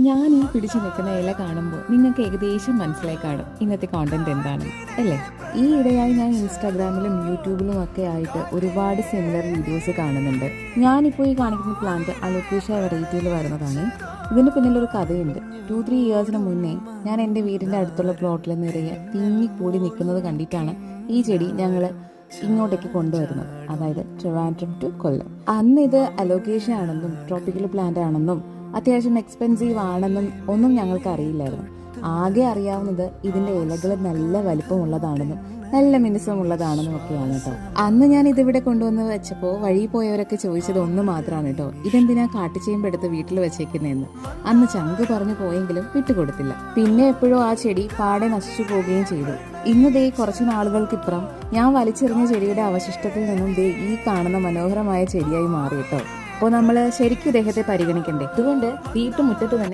ഞാൻ ഈ പിടിച്ചു നിൽക്കുന്ന ഇല കാണുമ്പോൾ നിങ്ങൾക്ക് ഏകദേശം മനസ്സിലായി കാണും. ഇന്നത്തെ കോണ്ടന്റ് എന്താണ് അല്ലേ? ഈ ഇടയായി ഞാൻ ഇൻസ്റ്റാഗ്രാമിലും യൂട്യൂബിലും ഒക്കെ ആയിട്ട് ഒരുപാട് സിമിലർ വീഡിയോസ് കാണുന്നുണ്ട്. ഞാനിപ്പോൾ ഈ കാണിക്കുന്ന പ്ലാന്റ് അലോക്കേഷ വെറൈറ്റിയിൽ വരുന്നതാണ്. ഇതിന് പിന്നിലൊരു കഥയുണ്ട്. ടു ത്രീ ഇയേഴ്സിന് മുന്നേ ഞാൻ എന്റെ വീടിന്റെ അടുത്തുള്ള പ്ലോട്ടിൽ നിറയെ തിങ്ങിക്കൂടി നിൽക്കുന്നത് കണ്ടിട്ടാണ് ഈ ചെടി ഞങ്ങൾ ഇങ്ങോട്ടേക്ക് കൊണ്ടുവരുന്നത്. അതായത് ട്രിവാൻഡ്രം ടു കൊല്ലം. അന്ന് ഇത് അലോക്കേഷ ആണെന്നും ട്രോപ്പിക്കൽ പ്ലാന്റ് ആണെന്നും അത്യാവശ്യം എക്സ്പെൻസീവ് ആണെന്നും ഒന്നും ഞങ്ങൾക്ക് അറിയില്ലായിരുന്നു. ആകെ അറിയാവുന്നത് ഇതിന്റെ ഇലകൾ നല്ല വലിപ്പമുള്ളതാണെന്നും നല്ല മിനുസമുള്ളതാണെന്നും ഒക്കെയാണ് കേട്ടോ. അന്ന് ഞാൻ ഇതിവിടെ കൊണ്ടുവന്ന് വെച്ചപ്പോൾ വഴി പോയവരൊക്കെ ചോദിച്ചത് ഒന്ന് മാത്രമാണ് കേട്ടോ. ഇതെന്തിനാ കാട്ടുചേമ്പെടുത്ത് വീട്ടിൽ വെച്ചേക്കുന്നതെന്ന് അന്ന് ചങ്ക് പറഞ്ഞു പോയെങ്കിലും വിട്ടുകൊടുത്തില്ല. പിന്നെ എപ്പോഴും ആ ചെടി പാടെ നശിച്ചു പോവുകയും ചെയ്തു. ഇന്ന് ദേ കുറച്ച് നാളുകൾക്കിപ്പുറം ഞാൻ വലിച്ചെറിഞ്ഞ ചെടിയുടെ അവശിഷ്ടത്തിൽ നിന്നും ദേ ഈ കാണുന്ന മനോഹരമായ ചെടിയായി മാറി കേട്ടോ. അപ്പോൾ നമ്മൾ ശരിക്കും ഇദ്ദേഹത്തെ പരിഗണിക്കണ്ടേ? അതുകൊണ്ട് വീട്ടുമുറ്റത്ത് തന്നെ